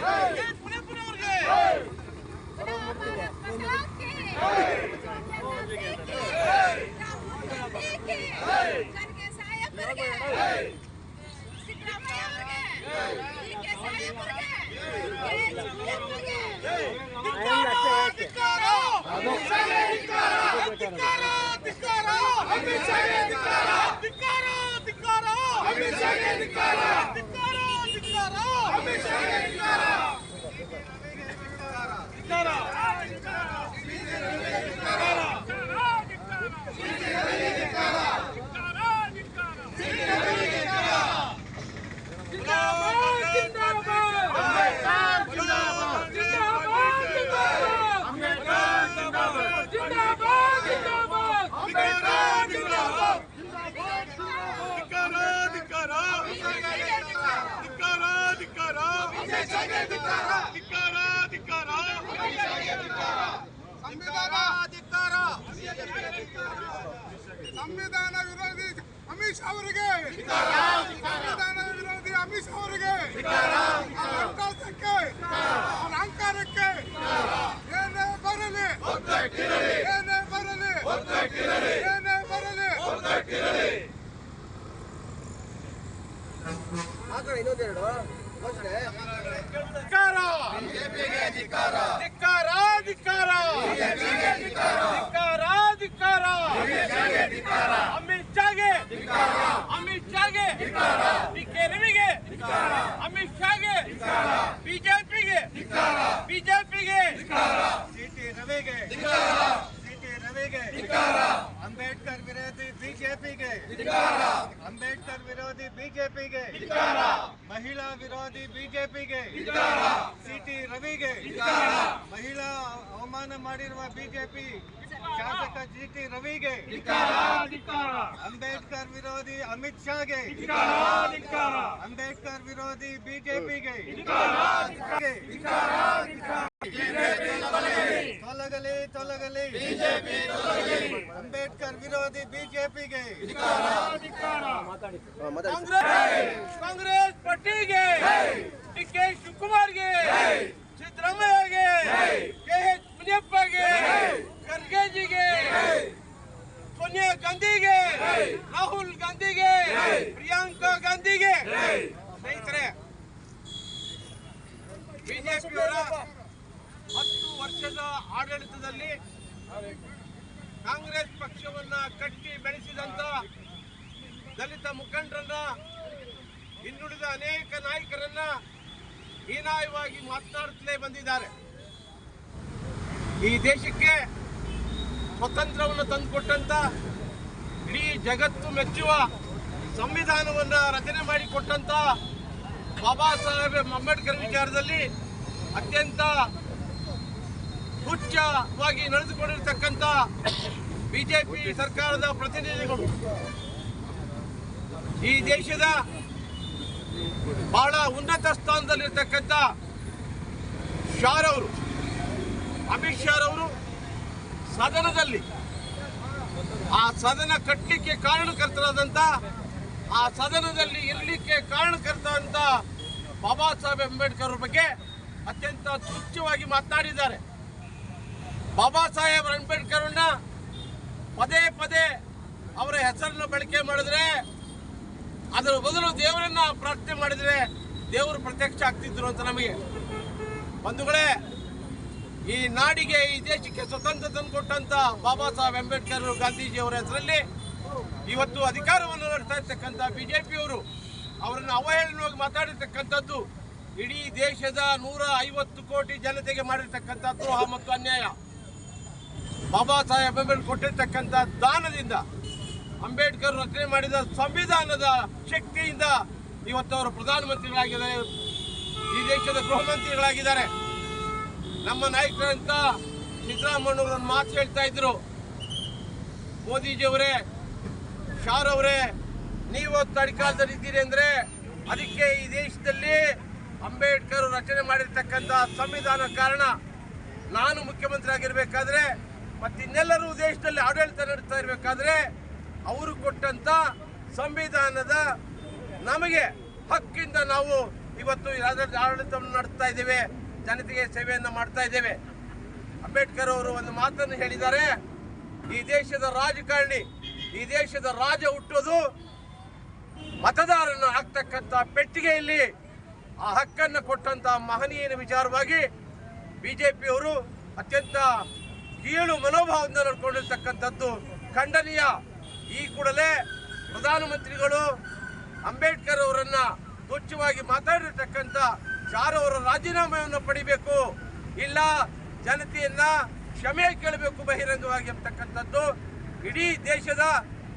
Congress Independence! ಸಂವಿಧಾನ ವಿರೋಧಿ ಅಮಿತ್ ಶಾ ಅವರಿಗೆ. ಸಂವಿಧಾನ ವಿರೋಧಿ ಅಮಿತ್ ಶಾ ಅವರಿಗೆ. ಅವ್ರ ಅಟ್ಟಹಾಸಕ್ಕೆ, ಅವ್ರ ಅಹಂಕಾರಕ್ಕೆ ಏನೇ ಬರಲಿ. ಏನೇ ಬರಲಿ. ಏನೇ ಬರಲಿ. ಅಮಿತ್ ಶಾಗೆ! ಅಮಿತ್ ಶಾಗೆ! ರವಿಗೆ! ಅಮಿತ್ ಶಾಗೆ! ಬಿಜೆಪಿಗೆ! ಬಿಜೆಪಿಗೆ! ಸಿಟಿ ರವಿಗೆ! ಸಿಟಿ ರವಿಗೆ! ಅಂಬೇಡ್ಕರ್ ವಿರೋಧಿ ಬಿಜೆಪಿಗೆ! ವಿರೋಧಿ ಬಿಜೆಪಿಗೆ. ಮಹಿಳಾ ವಿರೋಧಿ ಬಿಜೆಪಿಗೆ. ಸಿಟಿ ರವಿಗೆ. ಮಹಿಳಾ ಅವಮಾನ ಮಾಡಿರುವ ಬಿಜೆಪಿ. ಶಾಸಕ ಜಿಟಿ ರವಿಗೆ. ಅಂಬೇಡ್ಕರ್ ವಿರೋಧಿ ಅಮಿತ್ ಶಾಗೆ. ಅಂಬೇಡ್ಕರ್ ವಿರೋಧಿ ಬಿಜೆಪಿಗೆ. ತೊಲಗಲಿ. ತೊಲಗಲಿ ಅಂಬೇಡ್ಕರ್ ವಿರೋಧಿ ಬಿಜೆಪಿಗೆ. ಕಾಂಗ್ರೆಸ್! ಡಿ ಕೆ. ಶಿವಕುಮಾರ್ಗೆ! ಸಿದ್ದರಾಮಯ್ಯಗೆ! ಕೆ. ಎಚ್. ಮುನಿಯಪ್ಪಗೆ! ಖರ್ಗೆಜಿಗೆ! ಸೋನಿಯಾ ಗಾಂಧಿಗೆ! ರಾಹುಲ್ ಗಾಂಧಿಗೆ! ಪ್ರಿಯಾಂಕಾ ಗಾಂಧಿಗೆ! ಸ್ನೇಹಿತರೆ, ಬಿಜೆಪಿಯವರ ಹತ್ತು ವರ್ಷದ ಆಡಳಿತದಲ್ಲಿ ಕಾಂಗ್ರೆಸ್ ಪಕ್ಷವನ್ನ ಕಟ್ಟಿ ಬೆಳೆಸಿದಂತ ದಲಿತ ಮುಖಂಡರನ್ನ ಇನ್ನುಳಿದ ಅನೇಕ ನಾಯಕರನ್ನ ಹೀನಾಯವಾಗಿ ಮಾತನಾಡುತ್ತಲೇ ಬಂದಿದ್ದಾರೆ. ಈ ದೇಶಕ್ಕೆ ಸ್ವತಂತ್ರವನ್ನು ತಂದುಕೊಟ್ಟಂತ ಇಡೀ ಜಗತ್ತು ಮೆಚ್ಚುವ ಸಂವಿಧಾನವನ್ನ ರಚನೆ ಮಾಡಿಕೊಟ್ಟಂತ ಬಾಬಾ ಸಾಹೇಬ್ ಅಂಬೇಡ್ಕರ್ ವಿಚಾರದಲ್ಲಿ ಅತ್ಯಂತ ಹುಚ್ಚವಾಗಿ ನಡೆದುಕೊಂಡಿರ್ತಕ್ಕಂಥ ಬಿಜೆಪಿ ಸರ್ಕಾರದ ಪ್ರತಿನಿಧಿಗಳು. ಈ ದೇಶದ ಬಹಳ ಉನ್ನತ ಸ್ಥಾನದಲ್ಲಿರ್ತಕ್ಕಂಥ ಶಾರವರು ಅಮಿತ್ ಅವರು ಸದನದಲ್ಲಿ ಆ ಸದನ ಕಟ್ಟಲಿಕ್ಕೆ ಕಾರಣಕರ್ತರಾದಂಥ ಆ ಸದನದಲ್ಲಿ ಇರಲಿಕ್ಕೆ ಕಾರಣಕರ್ತರಂತ ಬಾಬಾ ಸಾಹೇಬ್ ಅಂಬೇಡ್ಕರ್ ಅವ್ರ ಬಗ್ಗೆ ಅತ್ಯಂತ ತುಚ್ಛವಾಗಿ ಮಾತನಾಡಿದ್ದಾರೆ. ಬಾಬಾ ಸಾಹೇಬ್ ಅಂಬೇಡ್ಕರ್ ಅವ್ರನ್ನ ಪದೇ ಪದೇ ಅವರ ಹೆಸರನ್ನು ಬಳಕೆ ಮಾಡಿದ್ರೆ ಅದರ ಬದಲು ದೇವರನ್ನ ಪ್ರಾರ್ಥನೆ ಮಾಡಿದ್ರೆ ದೇವರು ಪ್ರತ್ಯಕ್ಷ ಆಗ್ತಿದ್ರು ಅಂತ ನಮಗೆ. ಬಂಧುಗಳೇ, ಈ ನಾಡಿಗೆ, ಈ ದೇಶಕ್ಕೆ ಸ್ವತಂತ್ರ ತಂದುಕೊಟ್ಟಂತ ಬಾಬಾ ಸಾಹೇಬ್ ಅಂಬೇಡ್ಕರ್ ಗಾಂಧೀಜಿಯವರ ಹೆಸರಲ್ಲಿ ಇವತ್ತು ಅಧಿಕಾರವನ್ನು ನಡೆಸ್ತಾ ಇರ್ತಕ್ಕಂಥ ಬಿಜೆಪಿಯವರು ಅವರನ್ನು ಅವಹೇಳನವಾಗಿ ಮಾತಾಡಿರ್ತಕ್ಕಂಥದ್ದು ಇಡೀ ದೇಶದ ನೂರ ಐವತ್ತು ಕೋಟಿ ಜನತೆಗೆ ಮಾಡಿರ್ತಕ್ಕಂಥ ದ್ರೋಹ ಮತ್ತು ಅನ್ಯಾಯ. ಬಾಬಾ ಸಾಹೇಬ್ ಅಂಬೇಡ್ಕರ್ ಕೊಟ್ಟಿರ್ತಕ್ಕಂಥ ದಾನದಿಂದ ಅಂಬೇಡ್ಕರ್ ರಚನೆ ಮಾಡಿದ ಸಂವಿಧಾನದ ಶಕ್ತಿಯಿಂದ ಇವತ್ತು ಅವರು ಪ್ರಧಾನಮಂತ್ರಿಗಳಾಗಿದ್ದಾರೆ. ಈ ದೇಶದ ಗೃಹ ಮಂತ್ರಿಗಳಾಗಿದ್ದಾರೆ ನಮ್ಮ ನಾಯಕರಂತ ಸಿದ್ದರಾಮಯ್ಯ ಒಂದು ಮಾತು ಹೇಳ್ತಾ ಇದ್ರು. ಮೋದಿಜಿಯವರೇ ಅವರೇ, ನೀವು ತಡಿಕಾಲದಲ್ಲಿ ಇದ್ದೀರಿ ಅಂದ್ರೆ ಅದಕ್ಕೆ ಈ ದೇಶದಲ್ಲಿ ಅಂಬೇಡ್ಕರ್ ರಚನೆ ಮಾಡಿರ್ತಕ್ಕಂಥ ಸಂವಿಧಾನ ಕಾರಣ. ನಾನು ಮುಖ್ಯಮಂತ್ರಿ ಆಗಿರಬೇಕಾದ್ರೆ ಮತ್ತಿನ್ನೆಲ್ಲರೂ ದೇಶದಲ್ಲಿ ಆಡಳಿತ ನಡೆಸ್ತಾ ಇರಬೇಕಾದ್ರೆ ಅವರು ಕೊಟ್ಟಂತ ಸಂವಿಧಾನದ ನಮಗೆ ಹಕ್ಕಿಂದ ನಾವು ಇವತ್ತು ಆಡಳಿತವನ್ನು ನಡೆಸ್ತಾ ಇದ್ದೇವೆ, ಜನತೆಗೆ ಸೇವೆಯನ್ನು ಮಾಡ್ತಾ ಇದ್ದೇವೆ. ಅಂಬೇಡ್ಕರ್ ಅವರು ಒಂದು ಮಾತನ್ನು ಹೇಳಿದ್ದಾರೆ, ಈ ದೇಶದ ರಾಜಕಾರಣಿ, ಈ ದೇಶದ ರಾಜ ಹುಟ್ಟೋದು ಮತದಾರನ ಹಾಕ್ತಕ್ಕಂಥ ಪೆಟ್ಟಿಗೆಯಲ್ಲಿ. ಆ ಹಕ್ಕನ್ನು ಕೊಟ್ಟಂತ ಮಹನೀಯನ ವಿಚಾರವಾಗಿ ಬಿಜೆಪಿಯವರು ಅತ್ಯಂತ ಕೀಳು ಮನೋಭಾವದಿಂದ ನಡ್ಕೊಂಡಿರ್ತಕ್ಕಂಥದ್ದು ಖಂಡನೀಯ ಈ ಕೂಡಲೇ ಪ್ರಧಾನಮಂತ್ರಿಗಳು ಅಂಬೇಡ್ಕರ್ ಅವರನ್ನ ತುಚ್ಛವಾಗಿ ಮಾತಾಡಿರ್ತಕ್ಕಂಥ ಶಾರ್ ಅವರ ರಾಜೀನಾಮೆಯನ್ನು ಪಡಿಬೇಕು, ಇಲ್ಲ ಜನತೆಯನ್ನ ಕ್ಷಮೆ ಕೇಳಬೇಕು ಬಹಿರಂಗವಾಗಿ ಅಂತಕ್ಕಂಥದ್ದು ಇಡೀ ದೇಶದ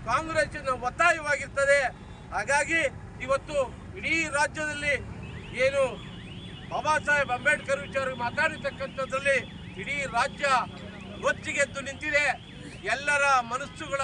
ಕಾಂಗ್ರೆಸ್ಸಿನ ಒತ್ತಾಯವಾಗಿರ್ತದೆ. ಹಾಗಾಗಿ ಇವತ್ತು ಇಡೀ ರಾಜ್ಯದಲ್ಲಿ ಏನು ಬಾಬಾ ಸಾಹೇಬ್ ಅಂಬೇಡ್ಕರ್ ವಿಚಾರ ಮಾತಾಡಿರ್ತಕ್ಕಂಥದ್ರಲ್ಲಿ ಇಡೀ ರಾಜ್ಯ ಗೊತ್ತಿಗೆದ್ದು ನಿಂತಿದೆ. ಎಲ್ಲರ ಮನಸ್ಸುಗಳ